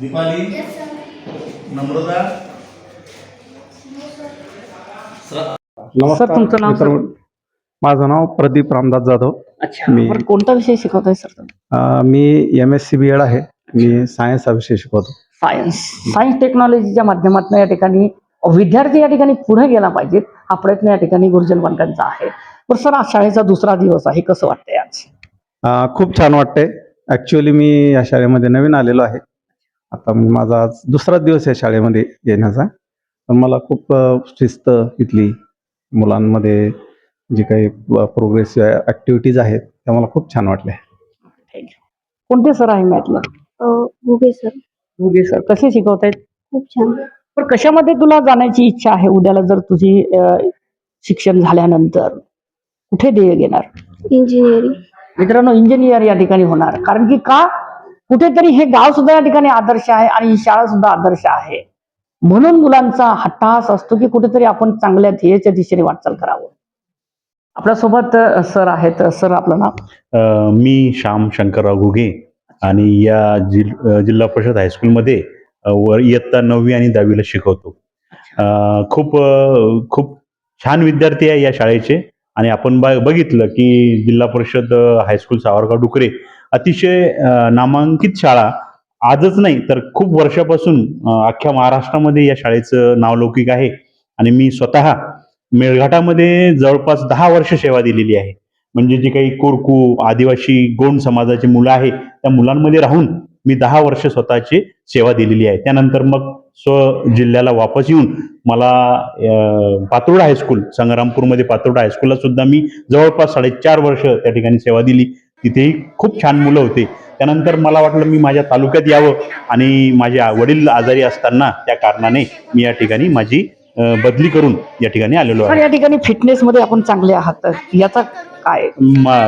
दीपाली? नम्रता? नमस्कार. तुमचं नाव, मित्र- माझं नाव प्रदीप रामदास जाधव. अच्छा मी- बरं कोणता विषय शिकवताय सर? तुम्ही अं, मी M S C B Ed आहे. मी सायन्स हा विषय शिकवतो. सायन्स सायन्स टेक्नॉलॉजीच्या माध्यमातून या ठिकाणी विद्यार्थी या ठिकाणी पुढे गेला पाहिजेत. हा प्रयत्न या ठिकाणी गुरुजन वर्गांचा आहे. बरं सर आज शाळेचा दुसरा दिवस आहे. कसं वाटतंय आज? अं, खूप छान वाटतंय. ॲक्च्युअली मी या शाळेमध्ये नवीन आलेलो आहे. आता मी माझा आज दुसरा दिवस आहे शाळेमध्ये येण्याचा. पण मला खूप शिस्त इथली मुलांमध्ये जी काही प्रोग्रेसिव्ह ॲक्टिव्हिटीज आहेत त्या मला खूप छान वाटल्या. कोणते सर आहे मॅथला गुगे सर उगे सर कसे शिकवतायत? खूप छान. पण कशामध्ये तुला जाण्याची इच्छा आहे उद्याला जर तुझी शिक्षण झाल्यानंतर? कुठे ध्येय घेणार? इंजिनिअरिंग मित्रांनो इंजिनियर या ठिकाणी होणार. कारण की का? कुठेतरी हे गाव सुद्धा या ठिकाणी आदर्श आहे आणि ही शाळा सुद्धा आदर्श आहे. म्हणून मुलांचा हट्टास असतो की कुठेतरी आपण चांगल्या ध्येयाच्या दिशेने वाटचाल करावं. आपल्यासोबत अ, सर आहेत. सर आपलं नाव? मी श्याम शंकरराव घुगे आणि या जिल जिल्हा परिषद हायस्कूलमध्ये अ, व इयत्ता नववी आणि दहावीला शिकवतो. खूप खूप छान विद्यार्थी आहे या शाळेचे आणि आपण बघितलं की जिल्हा परिषद हायस्कूल सावरगाव डुकरे अतिशय नामांकित शाळा आजच नाही तर खूप वर्षापासून अख्ख्या महाराष्ट्रामध्ये या शाळेचं नावलौकिक आहे. आणि मी स्वतः मेळघाटामध्ये जवळपास दहा वर्ष सेवा दिलेली आहे. म्हणजे जे काही कोरकू आदिवासी गोंड समाजाची मुलं आहे त्या मुलांमध्ये राहून मी दहा वर्ष स्वतःची सेवा दिलेली आहे. त्यानंतर मग स्व जिल्ह्याला वापस येऊन मला पातोडा हायस्कूल संग्रामपूरमध्ये पातोर्डा हायस्कूलला सुद्धा मी जवळपास साडेचार वर्ष त्या ठिकाणी सेवा दिली. तिथेही खूप छान मुलं होते. त्यानंतर मला वाटलं मी माझ्या तालुक्यात यावं आणि माझे आ- वडील आजारी असताना त्या कारणाने मी या ठिकाणी माझी बदली करून या ठिकाणी आलेलो सर आहे या ठिकाणी फिटनेस मध्ये आपण चांगले आहात. याचा काय?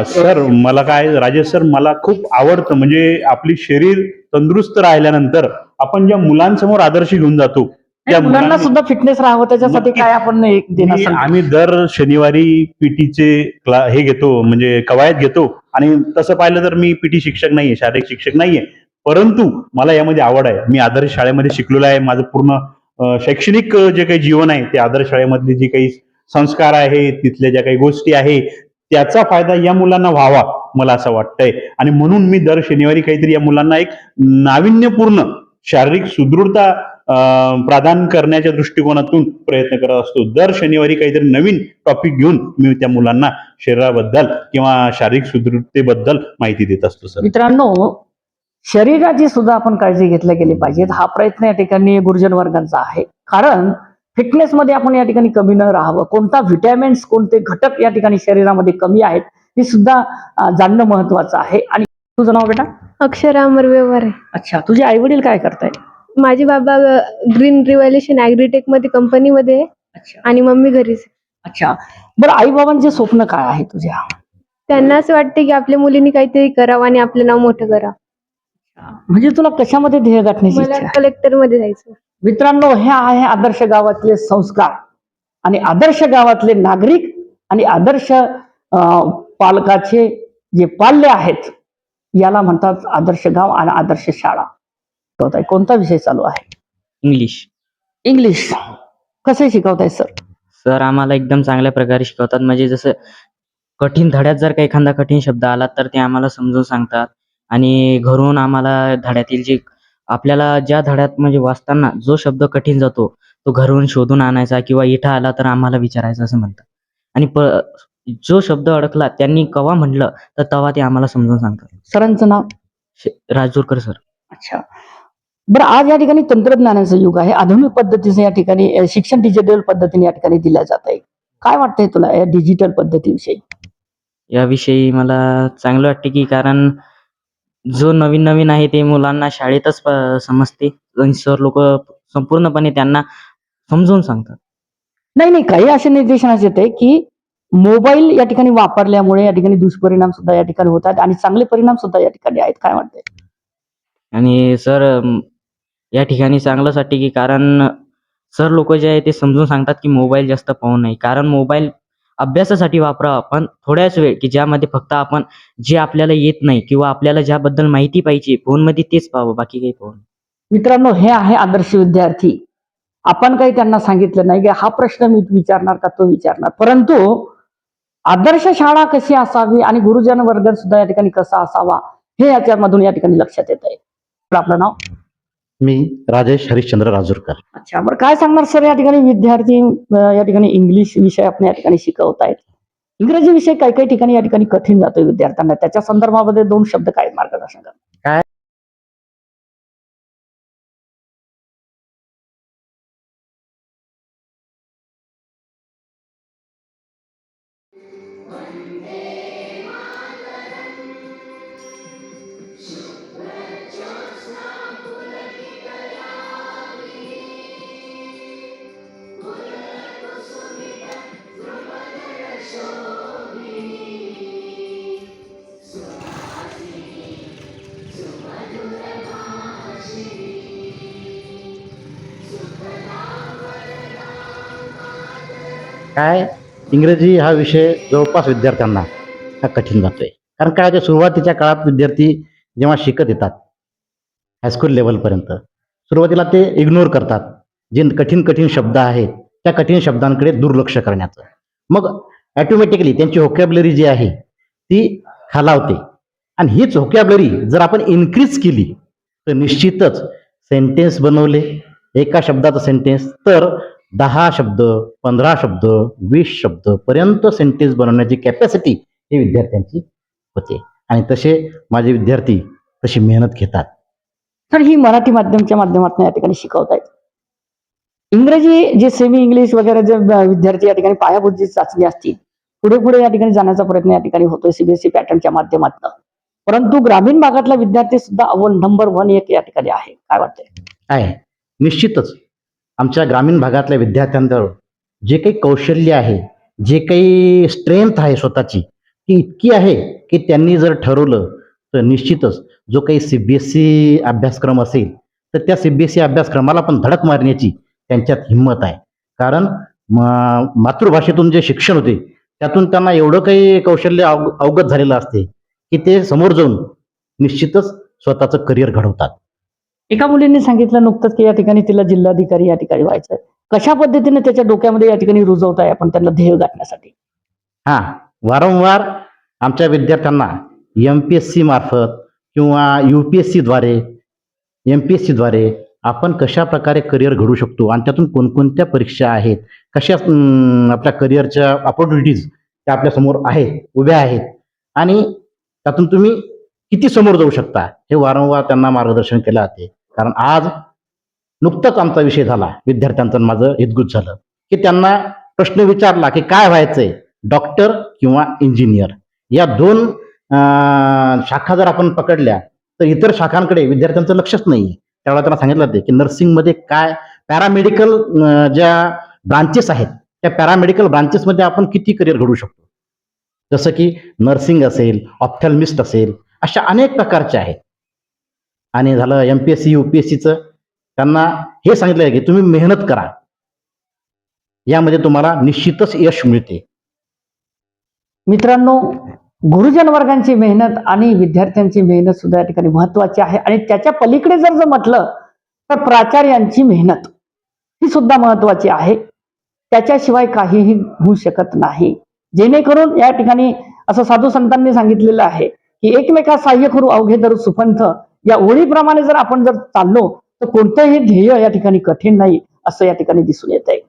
सर मला काय राजेश सर मला खूप आवडतं. म्हणजे आपली शरीर तंदुरुस्त राहिल्यानंतर आपण ज्या मुलांसमोर आदर्श घेऊन जातो त्या मुलांना सुद्धा फिटनेस राहावं त्याच्यासाठी. काय आपण एक देणार? आम्ही दर शनिवारी पीटीचे हे घेतो म्हणजे कवायत घेतो आणि तसं पाहिलं तर मी पीटी शिक्षक नाहीये शारीरिक शिक्षक नाहीये परंतु मला यामध्ये आवड आहे मी आदर्श शाळेमध्ये शिकलेलो आहे माझं पूर्ण शैक्षणिक जे काही जीवन आहे ते आदर्श शाळेमधले जे काही संस्कार आहे तिथल्या ज्या काही गोष्टी आहे त्याचा फायदा या मुलांना व्हावा मला असं वाटतंय आणि म्हणून मी दर शनिवारी काहीतरी या मुलांना एक नाविन्यपूर्ण शारीरिक सुदृढता अं, प्रदान करण्याच्या दृष्टिकोनातून प्रयत्न करत असतो. दर शनिवारी काहीतरी नवीन टॉपिक घेऊन मी त्या मुलांना शरीराबद्दल किंवा शारीरिक सुदृढतेबद्दल माहिती देत असतो सर. मित्रांनो शरीराची सुद्धा आपण काळजी घेतल्या गेली पाहिजेत. हा प्रयत्न या ठिकाणी गुरुजन वर्गांचा आहे. कारण फिटनेस मध्ये आपण या ठिकाणी कमी न राहावं. कोणता व्हिटॅमिन्स कोणते घटक या ठिकाणी शरीरामध्ये कमी आहेत हे सुद्धा जाणणं महत्वाचं आहे. आणि तुझं नाव बेटा? अक्षरा अमर व्यवहार. आहे अच्छा तुझे आई वडील काय करताय माझे बाबा ग्रीन रिव्हॉल्युशन ॲग्रीटेकमध्ये कंपनीमध्ये आहे अच्छा. आणि मम्मी घरीच आहे. अच्छा. बरं आई बाबांचे स्वप्न काय आहे तुझ्या? त्यांना असं वाटतं की आपल्या मुलींनी काहीतरी करावं आणि आपलं नाव मोठं करावं. म्हणजे तुला कशामध्ये ध्येय गाठण्याची इच्छा मला आहे? कलेक्टरमध्ये जायचं मित्रांनो हे आहे आदर्श गावातले संस्कार आणि आदर्श गावातले नागरिक आणि आदर्श अं, पालकाचे जे पाल्य आहेत याला म्हणतात आदर्श गाव आणि आदर्श शाळा. ताई, कोणता विषय चालू आहे? इंग्लिश इंग्लिश कसे शिकवताय सर सर आम्हाला एकदम चांगल्या प्रकारे शिकवतात. म्हणजे जसं कठीण धड्यात जर का एखादा कठीण शब्द आला तर ते आम्हाला समजून सांगतात. आणि घरून आम्हाला धड्यातील जे आपल्याला ज्या धड्यात म्हणजे वाचताना जो शब्द कठीण जातो तो घरून शोधून आणायचा किंवा इथं आला तर आम्हाला विचारायचं असं म्हणतात. आणि प जो शब्द अडकला त्यांनी कवा म्हटलं तर तेव्हा ते आम्हाला समजून सांगतात. सरांचं नाव? शे- राजूरकर सर अच्छा. बरं आज या ठिकाणी तंत्रज्ञानाचं युग आहे. आधुनिक पद्धतीचं या ठिकाणी शिक्षण डिजिटल पद्धतीने या ठिकाणी दिलं जात आहे. काय वाटतंय तुला या डिजिटल पद्धतीविषयी? याविषयी मला चांगलं वाटते की कारण जो नवीन नवीन आहे ते मुलांना शाळेतच समजते. आणि सर लोक संपूर्णपणे त्यांना समजून सांगतात. नाही नाही काही असे निर्देशनास येते की मोबाईल या ठिकाणी वापरल्यामुळे या ठिकाणी दुष्परिणाम सुद्धा या ठिकाणी होतात आणि चांगले परिणाम सुद्धा या ठिकाणी आहेत. काय वाटतंय? आणि सर या ठिकाणी चांगलंच वाटते की कारण सर लोक जे आहे ते समजून सांगतात की मोबाईल जास्त पाहू नये कारण मोबाईल अभ्यासासाठी वापरावा पण थोड्याच वेळ की ज्यामध्ये फक्त आपण जे आपल्याला येत नाही किंवा आपल्याला ज्याबद्दल माहिती पाहिजे फोनमध्ये तेच पाहावं बाकी काही पाहू मित्रांनो हे आहे आदर्श विद्यार्थी. आपण काही त्यांना सांगितलं नाही की हा प्रश्न मी विचारणार का तो विचारणार. परंतु आदर्श शाळा कशी असावी आणि गुरुजन वर्ग सुद्धा या ठिकाणी कसा असावा हे याच्यामधून या ठिकाणी लक्षात येत आहे आपलं नाव? मी राजेश हरिश्चंद्र राजूरकर. अच्छा बरं काय सांगणार सर या ठिकाणी विद्यार्थी अं, या ठिकाणी इंग्लिश विषय आपण या ठिकाणी शिकवत आहेत. इंग्रजी विषय काही काही ठिकाणी या ठिकाणी कठीण जातो विद्यार्थ्यांना. त्याच्या संदर्भामध्ये दोन शब्द काय मार्गदर्शन कर काय? इंग्रजी हा विषय जवळपास विद्यार्थ्यांना हा कठीण जातोय. कारण काय ते सुरुवातीच्या काळात विद्यार्थी जेव्हा शिकत येतात हायस्कूल लेवलपर्यंत सुरुवातीला ते इग्नोर करतात. जे कठीण कठीण शब्द आहेत त्या कठीण शब्दांकडे दुर्लक्ष करण्याचं. मग ॲटोमॅटिकली त्यांची होकॅबलरी जी आहे ती खालावते. आणि हीच होकॅबलरी जर आपण इन्क्रीज केली तर निश्चितच सेंटेन्स बनवले एका शब्दाचं सेंटेन्स तर दहा शब्द पंधरा शब्द वीस शब्द पर्यंत सेंटेन्स बनवण्याची कॅपॅसिटी ही विद्यार्थ्यांची होते. आणि तसे माझे विद्यार्थी तशी मेहनत घेतात. तर ही मराठी माध्यमच्या माध्यमातून या ठिकाणी शिकवत आहेत इंग्रजी जे सेमी इंग्लिश वगैरे जे विद्यार्थी या ठिकाणी पायाभूत जी चाचणी असतील पुढे पुढे या ठिकाणी जाण्याचा प्रयत्न या ठिकाणी होतोय सीबीएसई पॅटर्नच्या माध्यमातून. परंतु ग्रामीण भागातला विद्यार्थी सुद्धा अव्वल नंबर वन एक या ठिकाणी आहे. काय वाटतंय? आहे. निश्चितच. आमच्या ग्रामीण भागातल्या विद्यार्थ्यांजवळ जे काही कौशल्य आहे जे काही स्ट्रेंथ आहे स्वतःची ती इतकी आहे की त्यांनी जर ठरवलं तर निश्चितच जो काही सी बी एस सी अभ्यासक्रम असेल तर त्या सी बी एस सी अभ्यासक्रमाला पण धडक मारण्याची त्यांच्यात हिंमत आहे. कारण म- मातृभाषेतून जे शिक्षण होते त्यातून त्यांना एवढं काही कौशल्य अव अवगत झालेलं असते की ते समोर जाऊन निश्चितच स्वतःचं करिअर घडवतात. एका मुलीने सांगितलं नुकतंच की या ठिकाणी तिला जिल्हाधिकारी या ठिकाणी व्हायचं कशा पद्धतीने त्याच्या डोक्यामध्ये या ठिकाणी रुजवत आहे आपण त्यांना ध्येय गाठण्यासाठी? हा वारंवार आमच्या विद्यार्थ्यांना एम पी एस सी मार्फत किंवा यू पी एस सीद्वारे एम पी एस सीद्वारे आपण कशा प्रकारे करिअर घडू शकतो आणि त्यातून कोणकोणत्या परीक्षा आहेत कशा आपल्या करिअरच्या ऑपॉर्च्युनिटीज त्या आपल्यासमोर आहेत उभ्या आहेत आणि त्यातून तुम्ही किती समोर जाऊ शकता हे वारंवार त्यांना मार्गदर्शन केलं जाते कारण आज नुकताच आमचा विषय झाला. विद्यार्थ्यांचं माझं हितगुज झालं. की त्यांना प्रश्न विचारला की काय व्हायचंय? डॉक्टर किंवा इंजिनियर? या दोन शाखा जर आपण पकडल्या तर इतर शाखांकडे विद्यार्थ्यांचं लक्षच नाही त्यावेळेला त्यांना सांगितलं ते की नर्सिंगमध्ये काय पॅरामेडिकल ज्या ब्रांचेस आहेत त्या पॅरामेडिकल ब्रांचेसमध्ये आपण किती करिअर घडू शकतो? जसं की नर्सिंग असेल ऑप्थॅल्मिस्ट असेल अशा अनेक प्रकारचे आहेत. आणि झालं M P S C U P S सीचं त्यांना हे सांगितलं की तुम्ही मेहनत करा. यामध्ये तुम्हाला निश्चितच यश मिळते. मित्रांनो गुरुजन वर्गांची मेहनत आणि विद्यार्थ्यांची मेहनत सुद्धा या ठिकाणी महत्वाची आहे. आणि त्याच्या पलीकडे जर जर म्हटलं तर प्राचार्यांची मेहनत ही सुद्धा महत्वाची आहे. त्याच्याशिवाय काहीही होऊ शकत नाही. जेणेकरून या ठिकाणी असं साधू संतांनी सांगितलेलं आहे की एकमेका सहाय्य करू अवघे धरू सुपंथ या ओळीप्रमाणे जर आपण जर चाललो तर कोणतंही ध्येय या ठिकाणी कठीण नाही असं या ठिकाणी दिसून येत आहे